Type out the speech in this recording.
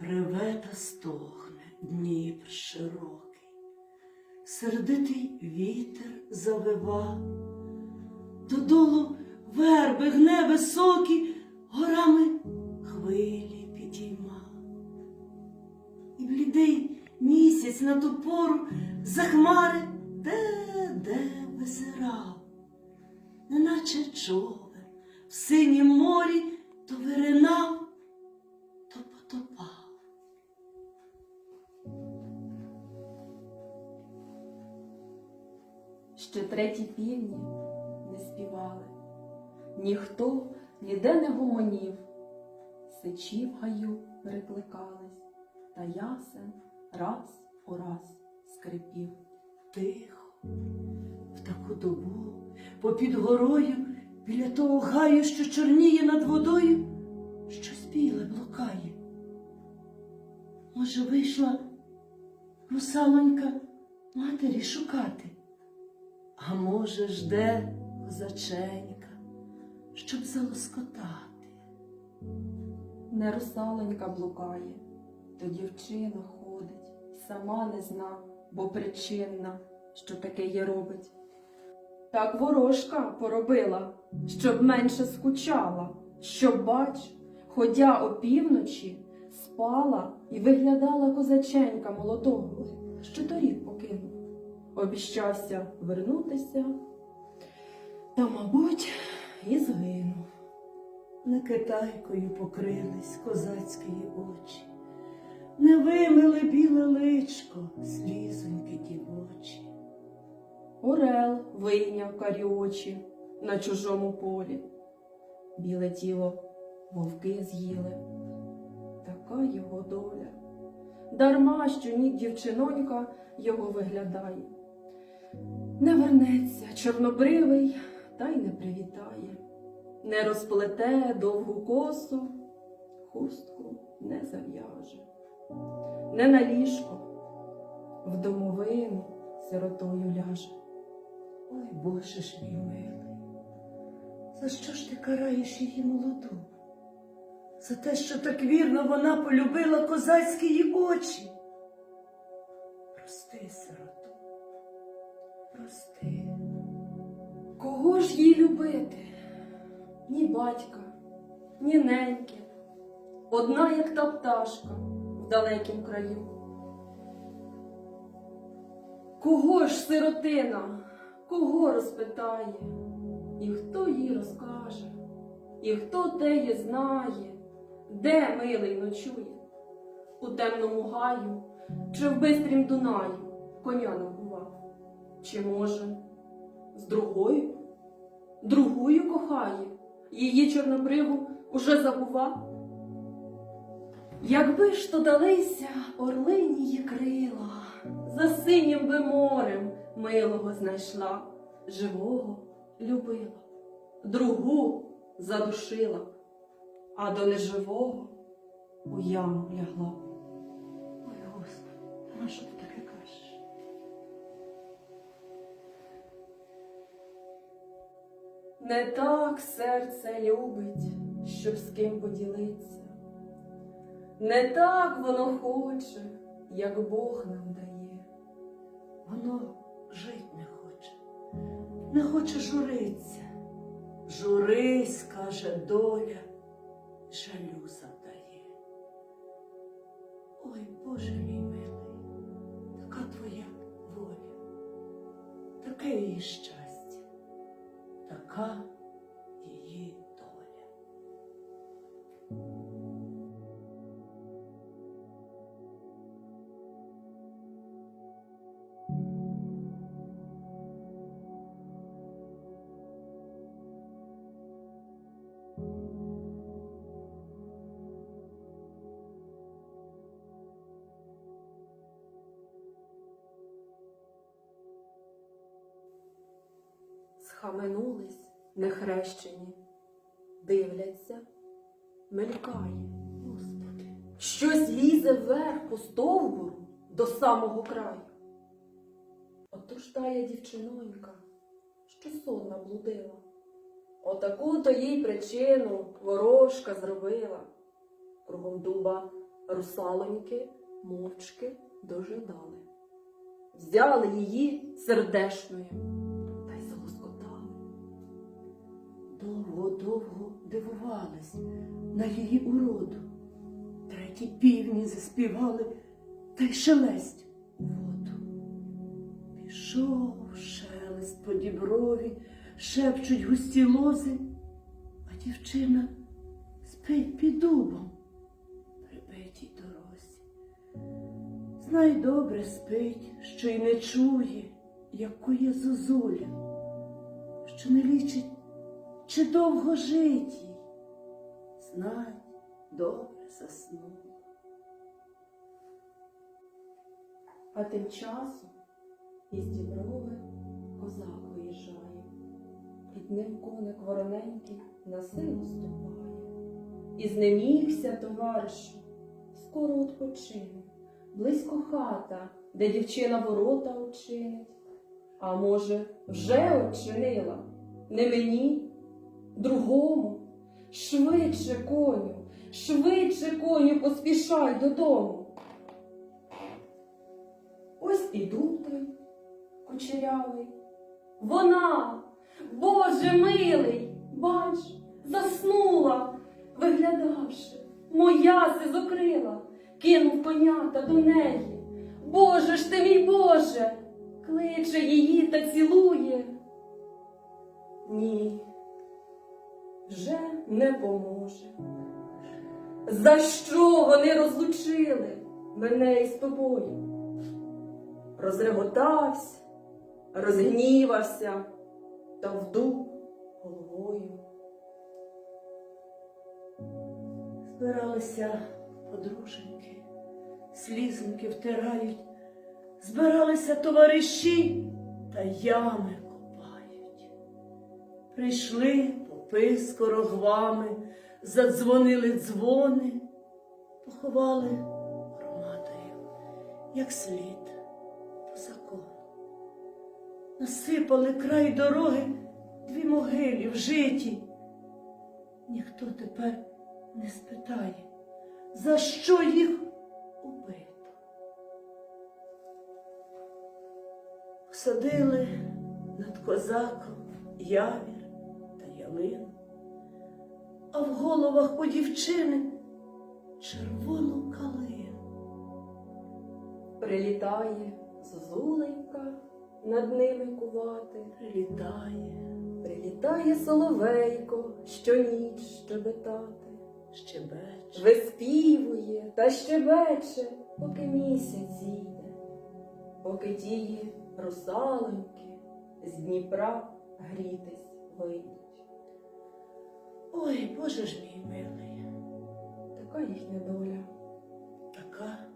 Реве та стогне Дніпр широкий, сердитий вітер завива, додолу верби гне високі, горами хвилі підійма. І блідий місяць на ту пору за хмари де-де визирав, неначе човен в синім морі то виринав, Ще треті півні не співали, ніхто ніде не гомонів, сичі в гаю перекликались, та ясен раз у раз скрипів. Тихо, в таку добу, попід горою, біля того гаю, що чорніє над водою, щось біле блукає. Може, вийшла русалонька матері шукати, може, жде козаченька, щоб залоскотати. Не русалонька блукає, то дівчина ходить, сама не зна, бо причинна, що таке є робить. Так ворожка поробила, щоб менше скучала, щоб, бач, ходя опівночі, спала і виглядала козаченька молодого, що торік покинув. Обіщався вернутися, та, мабуть, і згинув. Не китайкою покрились козацькі очі, не вимили біле личко, слізоньки дівочі. Орел вийняв карі очі на чужому полі. Біле тіло вовки з'їли. Така його доля. Дарма, що ні дівчинонька його виглядає. Не вернеться чорнобривий та й не привітає, не розплете довгу косу, хустку не зав'яже, не на ліжко, в домовину сиротою ляже. Ой, Боже ж мій милий, за що ж ти караєш її молоду? За те, що так вірно вона полюбила козацькі її очі. Прости, сироту, прости. Кого ж їй любити? Ні батька, ні неньки. Одна, як та пташка в далекім краю. Кого ж сиротина, кого розпитає, і хто їй розкаже, і хто теє знає, де милий ночує, у темному гаю чи в бистрім Дунаю коня набував, чи може з другою, другою кохає, її чорнобриву уже забува. Якби ж то далися орлині крила, за синім би морем милого знайшла, живого любила, другу задушила, а до неживого у яму лягла. Ой, Господи, та Не так серце любить, щоб з ким поділиться. Не так воно хоче, як Бог нам дає. Воно жить не хоче, не хоче журиться. Журись, каже доля, жалю завдає. Ой, Боже мій милий, така твоя воля, таке її щастя, така Схаменулись нехрещені, дивляться, мелькає. Господи, Щось лізе вверх по стовбуру до самого краю. Отож тая дівчинонька, що сон наблудила. Отаку то їй причину ворожка зробила. Кругом дуба русалоньки мовчки дожидали. Взяли її сердешною Довго-довго дивувались на її уроду. Треті півні заспівали та й шелесть у воду. Пішов шелест по діброві, шепчуть густі лози, а дівчина спить під дубом при битій дорозі. Знай добре спить, що й не чує, як кує зозуля, що не лічить чи довго жить їй? Знать, добре заснула. А тим часом із діброви козак виїжджає. Під ним коник вороненький на силу ступає. І знемігся, товаришу, скоро відпочине. Близько хата, де дівчина ворота очинить. А може, вже очинила? Не мені, другому. Швидше, коню, швидше, коню, поспішай додому. Ось і дути кучерявий. Вона, Боже милий, бач, заснула, виглядавши, моя си зокрила, кинув конята до неї. Боже ж ти мій Боже, кличе її та цілує. Ні, вже не поможе. За що вони розлучили мене із тобою? Розреготався, розгнівався та вдув головою. Збиралися подруженьки, слізоньки втирають, збиралися товариші та ями копають. Прийшли попи з корогвами, задзвонили дзвони, поховали громадою, як слід по закону. Насипали край дороги дві могилі в житі. Ніхто тепер не спитає, за що їх убито. Посадили над козаком явір та а в головах у дівчини червону калину. Прилітає зозуленька над ними кувати. Прилітає, Прилітає соловейко, щоніч щебетати. щебече, Виспівує та щебече, поки місяць зійде, поки тії русалоньки з Дніпра грітись вийдуть. Ой, Боже ж мій милий, Така їхня доля. така.